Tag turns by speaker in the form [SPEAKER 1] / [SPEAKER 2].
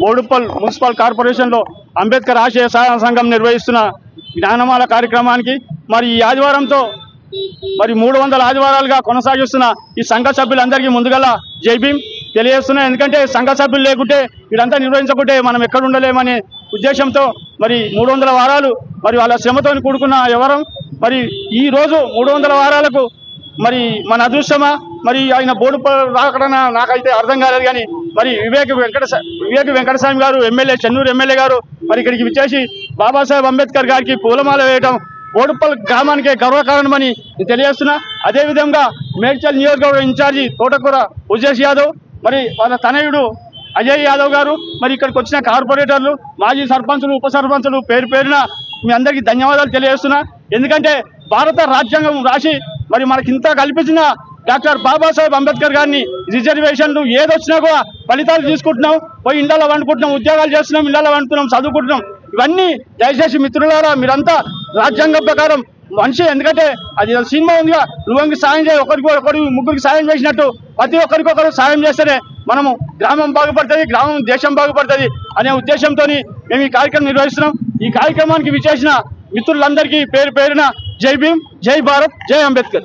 [SPEAKER 1] Boduppal municipal కార్పొరేషన్లో అంబేద్కర్ ఆశయ సహాయ సంఘం నిర్వహిస్తున్న జ్ఞానమాల కార్యక్రమానికి మరి ఈ ఆదివారంతో మరి మూడు వందల ఆదివారాలుగా కొనసాగిస్తున్న ఈ సంఘ సభ్యులందరికీ ముందుగల జై భీమ్ తెలియజేస్తున్నాయి ఎందుకంటే సంఘ సభ్యులు లేకుంటే ఇదంతా నిర్వహించకుంటే మనం ఎక్కడ ఉండలేమనే ఉద్దేశంతో మరి మూడు వందల వారాలు మరి వాళ్ళ శ్రమతో కూడుకున్న వ్యవహారం. మరి ఈ రోజు మూడు వందల వారాలకు మరి మన అదృష్టమా? మరి ఆయన బోర్డు రాకడన నాకైతే అర్థం కాలేదు కానీ మరి వివేక్ వెంకట వివేక్ వెంకటస్వామి గారు ఎమ్మెల్యే చెన్నూరు ఎమ్మెల్యే గారు మరి ఇక్కడికి విచ్చేసి బాబాసాహెబ్ అంబేద్కర్ గారికి పూలమాల వేయడం బోడుపల్ గ్రామానికే గర్వకారణమని తెలియజేస్తున్నా. అదేవిధంగా మేడ్చల్ నియోజకవర్గ ఇన్ఛార్జి తోటకూర ఉజేష్ యాదవ్ మరి వాళ్ళ తనయుడు అజయ్ యాదవ్ గారు మరి ఇక్కడికి వచ్చిన కార్పొరేటర్లు మాజీ సర్పంచులు ఉప సర్పంచులు పేరు పేరున మీ అందరికీ ధన్యవాదాలు తెలియజేస్తున్నా. ఎందుకంటే భారత రాజ్యాంగం రాసి మరి మనకి ఇంత కల్పించిన డాక్టర్ బాబాసాహెబ్ అంబేద్కర్ గారిని రిజర్వేషన్లు ఏదొచ్చినా కూడా ఫలితాలు తీసుకుంటున్నాం. పోయి ఇండ్లలో వండుకుంటున్నాం ఉద్యోగాలు చేస్తున్నాం ఇండ్లలో వండుతున్నాం చదువుకుంటున్నాం. ఇవన్నీ దయచేసి మిత్రులారా మీరంతా రాజ్యాంగం ప్రకారం మనిషి ఎందుకంటే అది సినిమా ఉందిగా. నువ్వు సాయం చేయి ఒకరికి ఒకరి ముగ్గురికి సాయం చేసినట్టు ప్రతి ఒక్కరికి ఒకరు సాయం చేస్తేనే మనము గ్రామం బాగుపడుతుంది గ్రామం దేశం బాగుపడుతుంది అనే ఉద్దేశంతో మేము ఈ కార్యక్రమం నిర్వహిస్తున్నాం. ఈ కార్యక్రమానికి విచేసిన మిత్రులందరికీ పేరు పేరున జై భీమ్ జై భారత్ జై అంబేద్కర్.